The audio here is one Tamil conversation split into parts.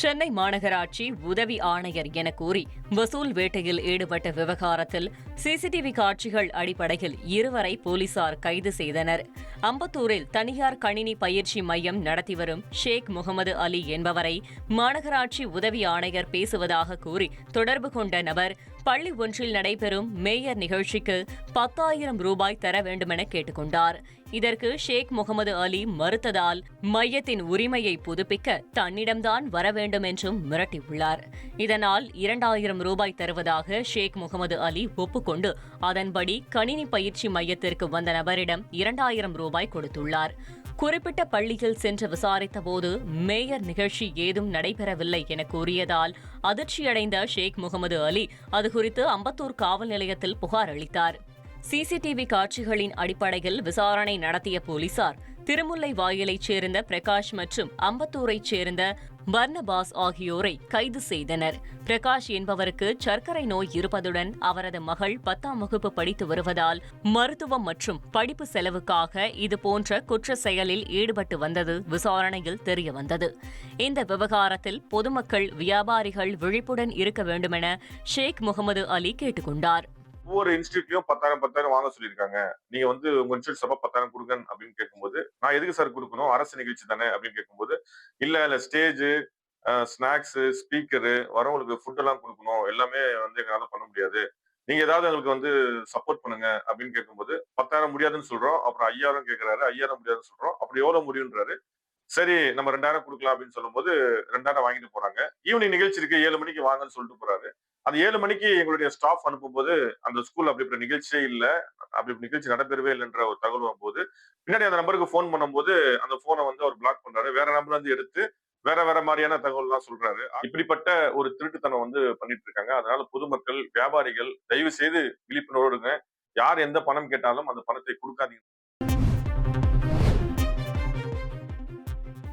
சென்னை மாநகராட்சி உதவி ஆணையர் என கூறி வசூல் வேட்டையில் ஈடுபட்ட விவகாரத்தில் சிசிடிவி காட்சிகள் அடிப்படையில் இருவரை போலீசார் கைது செய்தனர். அம்பத்தூரில் தனியார் கணினி பயிற்சி மையம் நடத்தி வரும் ஷேக் முகமது அலி என்பவரை மாநகராட்சி உதவி ஆணையர் பேசுவதாக கூறி தொடர்பு கொண்ட நபர் பள்ளி ஒன்றில் நடைபெறும் மேயர் நிகழ்ச்சிக்கு பத்தாயிரம் ரூபாய் தர வேண்டுமென கேட்டுக்கொண்டார். இதற்கு ஷேக் முகமது அலி மறுத்ததால் மையத்தின் உரிமையை புதுப்பிக்க தன்னிடம்தான் வர வேண்டும் என்றும் மிரட்டியுள்ளார். இதனால் இரண்டாயிரம் ரூபாய் தருவதாக ஷேக் முகமது அலி ஒப்புக்கொண்டு அதன்படி கணினி பயிற்சி மையத்திற்கு வந்த நபரிடம் இரண்டாயிரம் ரூபாய் கொடுத்துள்ளார். குறிப்பிட்ட பள்ளியில் சென்று விசாரித்தபோது மேயர் நிகழ்ச்சி ஏதும் நடைபெறவில்லை என கூறியதால் அதிர்ச்சியடைந்த ஷேக் முகமது அலி அது குறித்து அம்பத்தூர் காவல் நிலையத்தில் புகார் அளித்தார். சிசிடிவி காட்சிகளின் அடிப்படையில் விசாரணை நடத்திய போலீசார் திருமுல்லை வாயிலைச் சேர்ந்த பிரகாஷ் மற்றும் அம்பத்தூரைச் சேர்ந்த பர்னபாஸ் ஆகியோரை கைது செய்தனர். பிரகாஷ் என்பவருக்கு சர்க்கரை நோய் இருப்பதுடன் அவரது மகள் பத்தாம் வகுப்பு படித்து வருவதால் மருத்துவம் மற்றும் படிப்பு செலவுக்காக இதுபோன்ற குற்ற செயலில் ஈடுபட்டு வந்தது விசாரணையில் தெரியவந்தது இந்த விவகாரத்தில் பொதுமக்கள் வியாபாரிகள் விழிப்புடன் இருக்க வேண்டுமென ஷேக் முகமது அலி கேட்டுக்கொண்டார். ஒவ்வொரு இன்ஸ்டியூட்லயும் பத்தாயிரம் பத்தாயிரம் வாங்க சொல்லியிருக்காங்க. நீங்க வந்து உங்க இன்ஸ்டியூட் சபா பத்தாயிரம் கொடுங்க அப்படின்னு கேட்கும்போது நான் எதுக்கு சார் கொடுக்கணும்? அரசு நிகழ்ச்சி தானே அப்படின்னு கேட்கும்போது இல்ல இல்ல ஸ்டேஜ் ஸ்நாக்ஸ் ஸ்பீக்கரு வரவங்களுக்கு ஃபுட் எல்லாம் கொடுக்கணும். எல்லாமே வந்து எங்களால பண்ண முடியாது. நீங்க ஏதாவது எங்களுக்கு வந்து சப்போர்ட் பண்ணுங்க அப்படின்னு கேட்கும்போது பத்தாயிரம் முடியாதுன்னு சொல்றோம். அப்புறம் ஐயாயிரம் கேட்கறாரு ஐயாயிரம் முடியாதுன்னு சொல்றோம். அப்படி எவ்வளவு முடியுன்றாரு சரி நம்ம ரெண்டாயிரம் கொடுக்கலாம் அப்படின்னு சொல்லும்போது ரெண்டாயிரம் வாங்கிட்டு போறாங்க. ஈவினிங் நிகழ்ச்சி இருக்கு. ஏழு மணிக்கு வாங்கன்னு சொல்லிட்டு போறாரு. அந்த ஏழு மணிக்கு எங்களுடைய ஸ்டாஃப் அனுப்பும்போது அந்த ஸ்கூல் அப்படி இப்படி நிகழ்ச்சியே இல்லை. அப்படி நிகழ்ச்சி நடைபெறவே இல்லைன்ற ஒரு தகவல் வரும்போது பின்னாடி அந்த நம்பருக்கு ஃபோன் பண்ணும்போது அந்த போனை வந்து அவர் பிளாக் பண்றாரு. வேற நம்பர் வந்து எடுத்து வேற வேற மாதிரியான தகவல்லாம் சொல்றாரு. இப்படிப்பட்ட ஒரு திருட்டுத்தனம் வந்து பண்ணிட்டு இருக்காங்க. அதனால பொதுமக்கள் வியாபாரிகள் தயவு செய்து விழிப்புணர்வு யார் எந்த பணம் கேட்டாலும் அந்த பணத்தை கொடுக்காதீங்க.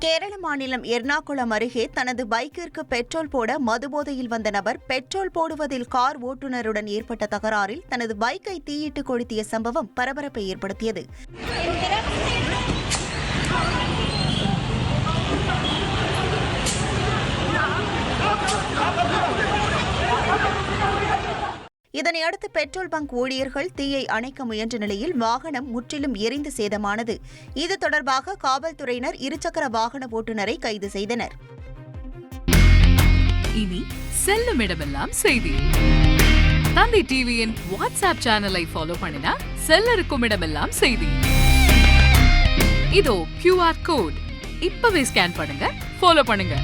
கேரள மாநிலம் எர்ணாகுளம் அருகே தனது பைக்கிற்கு பெட்ரோல் போட மதுபோதையில் வந்த நபர் பெட்ரோல் போடுவதில் கார் ஓட்டுநருடன் ஏற்பட்ட தகராறில் தனது பைக்கை தீயிட்டு கொளுத்திய சம்பவம் பரபரப்பை ஏற்படுத்தியது. இதனையடுத்து பெட்ரோல் பங்க் ஊழியர்கள் தீயை அணைக்க முயன்ற நிலையில் வாகனம் முற்றிலும் எரிந்து சேதமானது. இது தொடர்பாக காவல்துறையினர் இருசக்கர வாகன ஓட்டுநரை கைது செய்தனர். இனி செல்லும் இடமெல்லாம் செய்தி. தந்தி டிவியின் வாட்ஸ்அப் சேனலை ஃபாலோ பண்ணினா செல்ல இருக்கும் இடமெல்லாம் செய்தி. இதோ கியூஆர் கோட் இப்பவே ஸ்கேன் பண்ணுங்க ஃபாலோ பண்ணுங்க.